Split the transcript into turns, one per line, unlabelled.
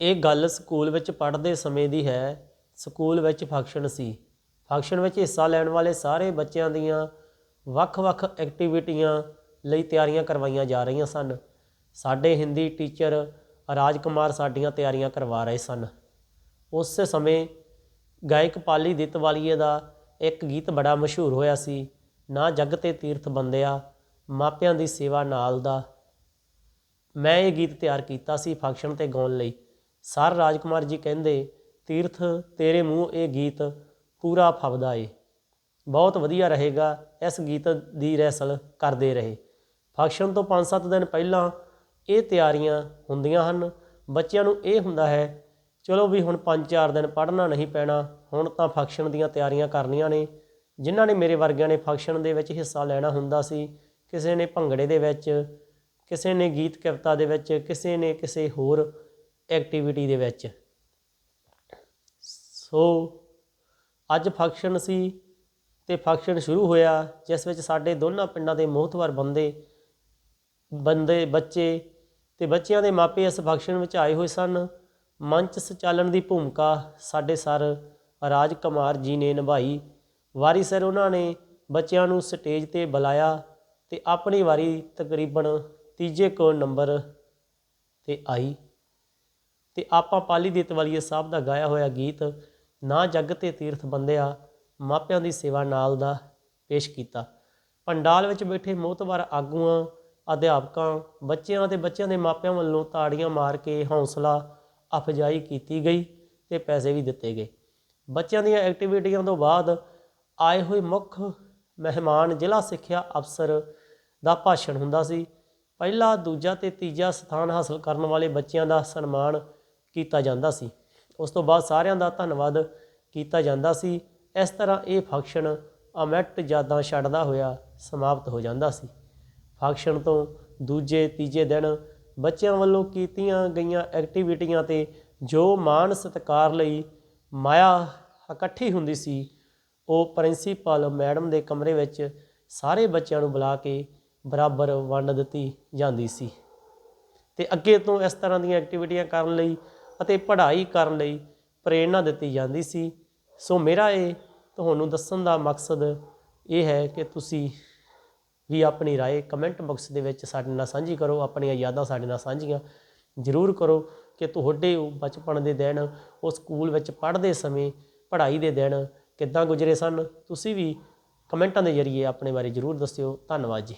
ਇਹ ਗੱਲ ਸਕੂਲ ਵਿੱਚ ਪੜ੍ਹਦੇ ਸਮੇਂ ਦੀ ਹੈ। ਸਕੂਲ ਵਿੱਚ ਫੰਕਸ਼ਨ ਸੀ। ਫੰਕਸ਼ਨ ਵਿੱਚ ਹਿੱਸਾ ਲੈਣ ਵਾਲੇ ਸਾਰੇ ਬੱਚਿਆਂ ਦੀਆਂ ਵੱਖ-ਵੱਖ ਐਕਟੀਵਿਟੀਆਂ ਲਈ ਤਿਆਰੀਆਂ ਕਰਵਾਈਆਂ ਜਾ ਰਹੀਆਂ ਸਨ। ਸਾਡੇ ਹਿੰਦੀ ਟੀਚਰ ਰਾਜ ਕੁਮਾਰ ਸਾਡੀਆਂ ਤਿਆਰੀਆਂ ਕਰਵਾ ਰਹੇ ਸਨ। ਉਸ ਸਮੇਂ ਗਾਇਕ ਪਾਲੀ ਦਿੱਤਵਾਲੀਏ ਦਾ ਇੱਕ ਗੀਤ ਬੜਾ ਮਸ਼ਹੂਰ ਹੋਇਆ ਸੀ। ਨਾ ਜਗ ਤੇ ਤੀਰਥ ਬੰਦਿਆ, ਮਾਪਿਆਂ ਦੀ ਸੇਵਾ ਨਾਲ ਦਾ। ਮੈਂ ਇਹ ਗੀਤ ਤਿਆਰ ਕੀਤਾ ਸੀ ਫੰਕਸ਼ਨ ਤੇ ਗਾਉਣ ਲਈ। ਸਰ ਰਾਜਕੁਮਾਰ ਜੀ ਕਹਿੰਦੇ, ਤੀਰਥ ਤੇਰੇ ਮੂੰਹ ਇਹ ਗੀਤ ਪੂਰਾ ਫਬਦਾ ਏ। ਬਹੁਤ ਵਧੀਆ ਰਹੇਗਾ ਇਸ ਗੀਤ ਦੀ ਰੈਸਲ ਕਰਦੇ ਰਹੇ। ਫੰਕਸ਼ਨ ਤੋਂ 5-7 ਦਿਨ ਪਹਿਲਾਂ ਇਹ ਤਿਆਰੀਆਂ ਹੁੰਦੀਆਂ ਹਨ। ਬੱਚਿਆਂ ਨੂੰ ਇਹ ਹੁੰਦਾ ਹੈ, ਚਲੋ ਵੀ ਹੁਣ 5-4 ਦਿਨ ਪੜ੍ਹਨਾ ਨਹੀਂ ਪੈਣਾ, ਹੁਣ ਤਾਂ ਫੰਕਸ਼ਨ ਦੀਆਂ ਤਿਆਰੀਆਂ ਕਰਨੀਆਂ ਨੇ। ਜਿਨ੍ਹਾਂ ਨੇ ਮੇਰੇ ਵਰਗਿਆਂ ਨੇ ਫੰਕਸ਼ਨ ਦੇ ਵਿੱਚ ਹਿੱਸਾ ਲੈਣਾ ਹੁੰਦਾ ਸੀ, ਕਿਸੇ ਨੇ ਭੰਗੜੇ ਦੇ ਵਿੱਚ, ਕਿਸੇ ਨੇ ਗੀਤ ਕਵਿਤਾ ਦੇ ਵਿੱਚ, ਕਿਸੇ ਨੇ ਕਿਸੇ ਹੋਰ ਐਕਟੀਵਿਟੀ ਦੇ ਵਿੱਚ। ਸੋ ਅੱਜ ਫੰਕਸ਼ਨ ਸੀ ਤੇ ਫੰਕਸ਼ਨ ਸ਼ੁਰੂ ਹੋਇਆ, ਜਿਸ ਵਿੱਚ ਸਾਡੇ ਦੋਨਾਂ ਪਿੰਡਾਂ ਦੇ ਮੋਹਤਵਰ ਬੰਦੇ ਬੰਦੇ, ਬੱਚੇ ਤੇ ਬੱਚਿਆਂ ਦੇ ਮਾਪੇ ਇਸ ਫੰਕਸ਼ਨ ਵਿੱਚ ਆਏ ਹੋਏ ਸਨ। ਮੰਚ ਸੰਚਾਲਨ ਦੀ ਭੂਮਿਕਾ ਸਾਡੇ ਸਰ ਰਾਜ ਕੁਮਾਰ ਜੀ ਨੇ ਨਿਭਾਈ। ਵਾਰੀ ਸਰ ਉਹਨਾਂ ਨੇ ਬੱਚਿਆਂ ਨੂੰ ਸਟੇਜ ਤੇ ਬੁਲਾਇਆ ਤੇ ਆਪਣੀ ਵਾਰੀ ਤਕਰੀਬਨ ਤੀਜੇ ਕੋ ਨੰਬਰ ਤੇ ਆਈ। ਤੇ ਆਪਾਂ ਪਾਲੀ ਦਿੱਤਵਾਲੀਏ ਸਾਹਿਬ ਦਾ ਗਾਇਆ ਹੋਇਆ ਗੀਤ, ਨਾ ਜੱਗ ਤੇ ਤੀਰਥ ਬੰਦਿਆ, ਮਾਪਿਆਂ ਦੀ ਸੇਵਾ ਨਾਲ ਦਾ ਪੇਸ਼ ਕੀਤਾ। ਪੰਡਾਲ ਵਿੱਚ ਬੈਠੇ ਮੋਤਬਰ ਆਗੂਆਂ, ਅਧਿਆਪਕਾਂ, ਬੱਚਿਆਂ ਤੇ ਬੱਚਿਆਂ ਦੇ ਮਾਪਿਆਂ ਵੱਲੋਂ ਤਾੜੀਆਂ ਮਾਰ ਕੇ ਹੌਸਲਾ ਅਫਜਾਈ ਕੀਤੀ ਗਈ ਤੇ ਪੈਸੇ ਵੀ ਦਿੱਤੇ ਗਏ। ਬੱਚਿਆਂ ਦੀਆਂ ਐਕਟੀਵਿਟੀਆਂ ਤੋਂ ਬਾਅਦ ਆਏ ਹੋਏ ਮੁੱਖ ਮਹਿਮਾਨ ਜ਼ਿਲ੍ਹਾ ਸਿੱਖਿਆ ਅਫਸਰ ਦਾ ਭਾਸ਼ਣ ਹੁੰਦਾ ਸੀ। ਪਹਿਲਾ, ਦੂਜਾ ਤੇ ਤੀਜਾ ਸਥਾਨ ਹਾਸਲ ਕਰਨ ਵਾਲੇ ਬੱਚਿਆਂ ਦਾ ਸਨਮਾਨ ਕੀਤਾ ਜਾਂਦਾ ਸੀ। ਉਸ ਤੋਂ ਬਾਅਦ ਸਾਰਿਆਂ ਦਾ ਧੰਨਵਾਦ ਕੀਤਾ ਜਾਂਦਾ ਸੀ। ਇਸ ਤਰ੍ਹਾਂ ਇਹ ਫੰਕਸ਼ਨ ਅਮਿਟ ਯਾਦਾਂ ਛੱਡਦਾ ਹੋਇਆ ਸਮਾਪਤ ਹੋ ਜਾਂਦਾ ਸੀ। ਫੰਕਸ਼ਨ ਤੋਂ ਦੂਜੇ, ਤੀਜੇ ਦਿਨ ਬੱਚਿਆਂ ਵੱਲੋਂ ਕੀਤੀਆਂ ਗਈਆਂ ਐਕਟੀਵਿਟੀਆਂ ਤੇ ਜੋ ਮਾਣ ਸਤਿਕਾਰ ਲਈ ਮਾਇਆ ਇਕੱਠੀ ਹੁੰਦੀ ਸੀ, ਉਹ ਪ੍ਰਿੰਸੀਪਲ ਮੈਡਮ ਦੇ ਕਮਰੇ ਵਿੱਚ ਸਾਰੇ ਬੱਚਿਆਂ ਨੂੰ ਬੁਲਾ ਕੇ ਬਰਾਬਰ ਵੰਡ ਦਿੱਤੀ ਜਾਂਦੀ ਸੀ। ਤੇ ਅੱਗੇ ਤੋਂ ਇਸ ਤਰ੍ਹਾਂ ਦੀਆਂ ਐਕਟੀਵਿਟੀਆਂ ਕਰਨ ਲਈ ਅਤੇ ਪੜ੍ਹਾਈ ਕਰਨ ਲਈ ਪ੍ਰੇਰਣਾ ਦਿੱਤੀ ਜਾਂਦੀ ਸੀ ਸੋ ਮੇਰਾ ਇਹ ਤੁਹਾਨੂੰ ਦੱਸਣ ਦਾ ਮਕਸਦ ਇਹ ਹੈ ਕਿ ਤੁਸੀਂ ਵੀ ਆਪਣੀ رائے ਕਮੈਂਟ ਬਾਕਸ ਦੇ ਵਿੱਚ ਸਾਡੇ ਨਾਲ ਸਾਂਝੀ ਕਰੋ ਆਪਣੀਆਂ ਯਾਦਾਂ ਸਾਡੇ ਨਾਲ ਸਾਂਝੀਆਂ ਜ਼ਰੂਰ ਕਰੋ ਕਿ ਤੁਹਾਡੇ ਉਹ ਬਚਪਨ ਦੇ ਦਿਨ ਉਹ ਸਕੂਲ ਵਿੱਚ ਪੜ੍ਹਦੇ ਸਮੇਂ ਪੜ੍ਹਾਈ ਦੇ ਦਿਨ ਕਿੱਦਾਂ ਗੁਜ਼ਰੇ ਸਨ ਤੁਸੀਂ ਵੀ ਕਮੈਂਟਾਂ ਦੇ ਜ਼ਰੀਏ ਆਪਣੇ ਬਾਰੇ ਜ਼ਰੂਰ ਦੱਸਿਓ ਧੰਨਵਾਦ ਜੀ